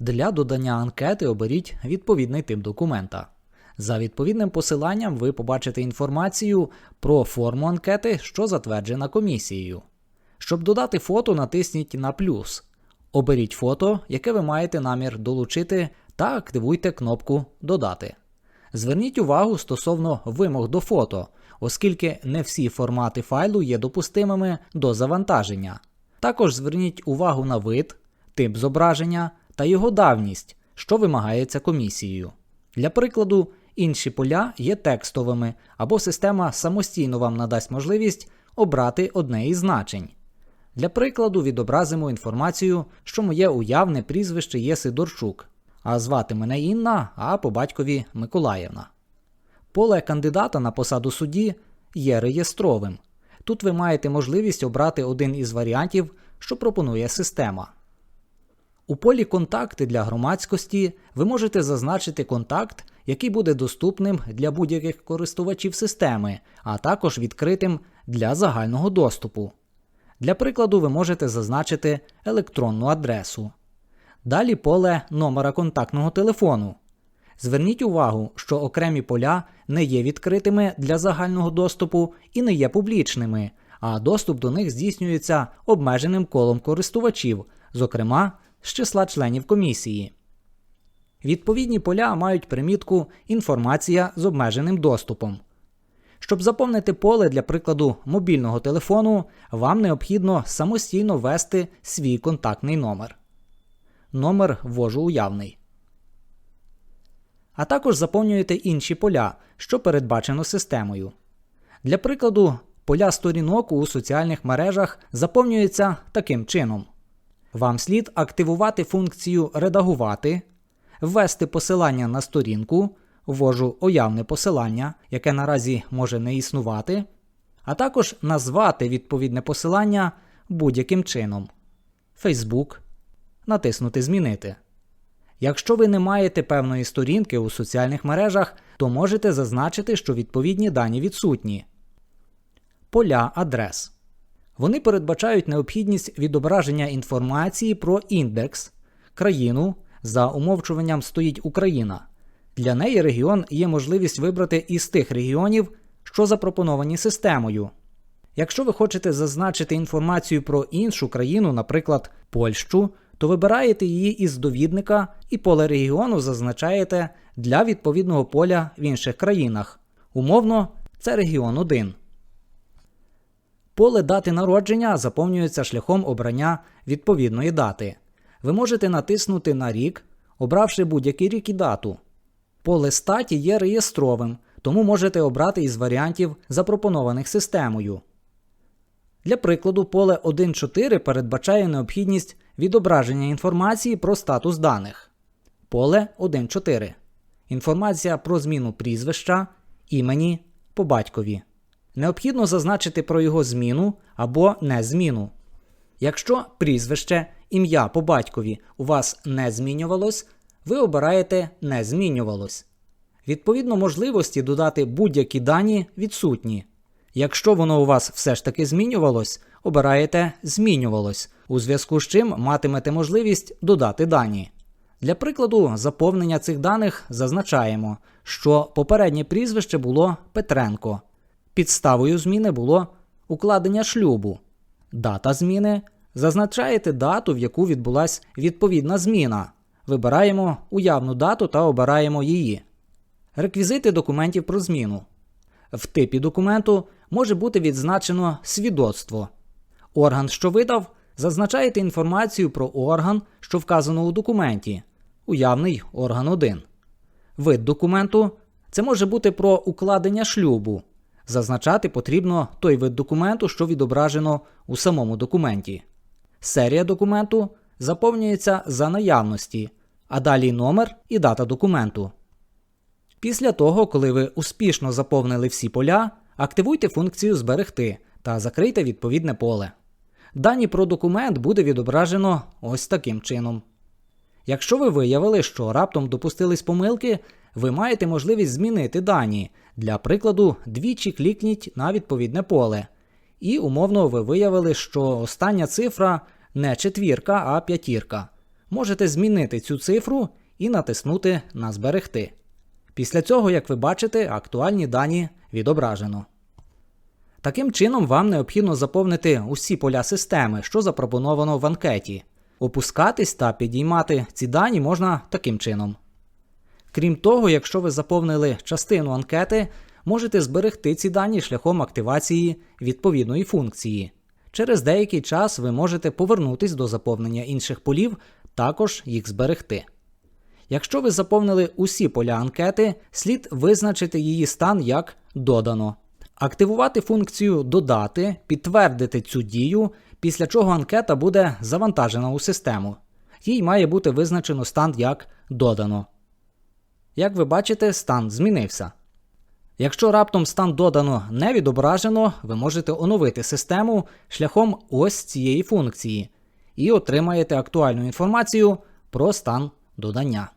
Для додання анкети оберіть відповідний тип документа. За відповідним посиланням ви побачите інформацію про форму анкети, що затверджена комісією. Щоб додати фото, натисніть на плюс. Оберіть фото, яке ви маєте намір долучити, та активуйте кнопку Додати. Зверніть увагу стосовно вимог до фото, оскільки не всі формати файлу є допустимими до завантаження. Також зверніть увагу на вид, тип зображення та його давність, що вимагається комісією. Для прикладу, інші поля є текстовими, або система самостійно вам надасть можливість обрати одне із значень. Для прикладу відобразимо інформацію, що моє уявне прізвище є Сидорчук, а звати мене Інна, а по батькові Миколаївна. Поле кандидата на посаду судді є реєстровим. Тут ви маєте можливість обрати один із варіантів, що пропонує система. У полі Контакти для громадськості ви можете зазначити контакт, який буде доступним для будь-яких користувачів системи, а також відкритим для загального доступу. Для прикладу, ви можете зазначити електронну адресу. Далі поле номера контактного телефону. Зверніть увагу, що окремі поля не є відкритими для загального доступу і не є публічними, а доступ до них здійснюється обмеженим колом користувачів, зокрема з числа членів комісії. Відповідні поля мають примітку Інформація з обмеженим доступом. Щоб заповнити поле для прикладу мобільного телефону, вам необхідно самостійно ввести свій контактний номер. Номер ввожу уявний. А також заповнюєте інші поля, що передбачено системою. Для прикладу, поля сторінок у соціальних мережах заповнюються таким чином. Вам слід активувати функцію Редагувати, ввести посилання на сторінку, ввожу уявне посилання, яке наразі може не існувати, а також назвати відповідне посилання будь-яким чином. Facebook, натиснути Змінити. Якщо ви не маєте певної сторінки у соціальних мережах, то можете зазначити, що відповідні дані відсутні. Поля адрес. Вони передбачають необхідність відображення інформації про індекс, країну, за умовчуванням стоїть Україна. Для неї регіон є можливість вибрати із тих регіонів, що запропоновані системою. Якщо ви хочете зазначити інформацію про іншу країну, наприклад, Польщу, то вибираєте її із довідника і поле регіону зазначаєте для відповідного поля в інших країнах. Умовно, це регіон 1. Поле дати народження заповнюється шляхом обрання відповідної дати. Ви можете натиснути на рік, обравши будь-який рік і дату. Поле статі є реєстровим, тому можете обрати із варіантів, запропонованих системою. Для прикладу, поле 1.4 передбачає необхідність відображення інформації про статус даних. Поле 1.4. Інформація про зміну прізвища, імені по батькові. Необхідно зазначити про його зміну або незміну. Якщо прізвище, ім'я по батькові у вас не змінювалось, ви обираєте не змінювалось. Відповідно, можливості додати будь-які дані відсутні. Якщо воно у вас все ж таки змінювалось, обираєте змінювалось, у зв'язку з чим матимете можливість додати дані. Для прикладу заповнення цих даних зазначаємо, що попереднє прізвище було Петренко. Підставою зміни було укладення шлюбу. Дата зміни зазначаєте дату, в яку відбулася відповідна зміна. Вибираємо уявну дату та обираємо її. Реквізити документів про зміну. В типі документу може бути відзначено свідоцтво. Орган, що видав, зазначаєте інформацію про орган, що вказано у документі. Уявний орган 1. Вид документу це може бути про укладення шлюбу. Зазначати потрібно той вид документу, що відображено у самому документі. Серія документу заповнюється за наявності, а далі номер і дата документу. Після того, коли ви успішно заповнили всі поля, активуйте функцію Зберегти та закрийте відповідне поле. Дані про документ буде відображено ось таким чином. Якщо ви виявили, що раптом допустились помилки, ви маєте можливість змінити дані. Для прикладу, двічі клікніть на відповідне поле. І умовно ви виявили, що остання цифра не четвірка, а п'ятірка. можете змінити цю цифру і натиснути на Зберегти. Після цього, як ви бачите, актуальні дані відображено. Таким чином, вам необхідно заповнити усі поля системи, що запропоновано в анкеті. Опускатись та підіймати ці дані можна таким чином. Крім того, якщо ви заповнили частину анкети, можете зберегти ці дані шляхом активації відповідної функції. Через деякий час ви можете повернутись до заповнення інших полів, також їх зберегти. Якщо ви заповнили усі поля анкети, слід визначити її стан як додано. Активувати функцію Додати, підтвердити цю дію, після чого анкета буде завантажена у систему. Їй має бути визначено стан як додано. Як ви бачите, стан змінився. Якщо раптом стан додано не відображено, ви можете оновити систему шляхом ось цієї функції і отримаєте актуальну інформацію про стан додання.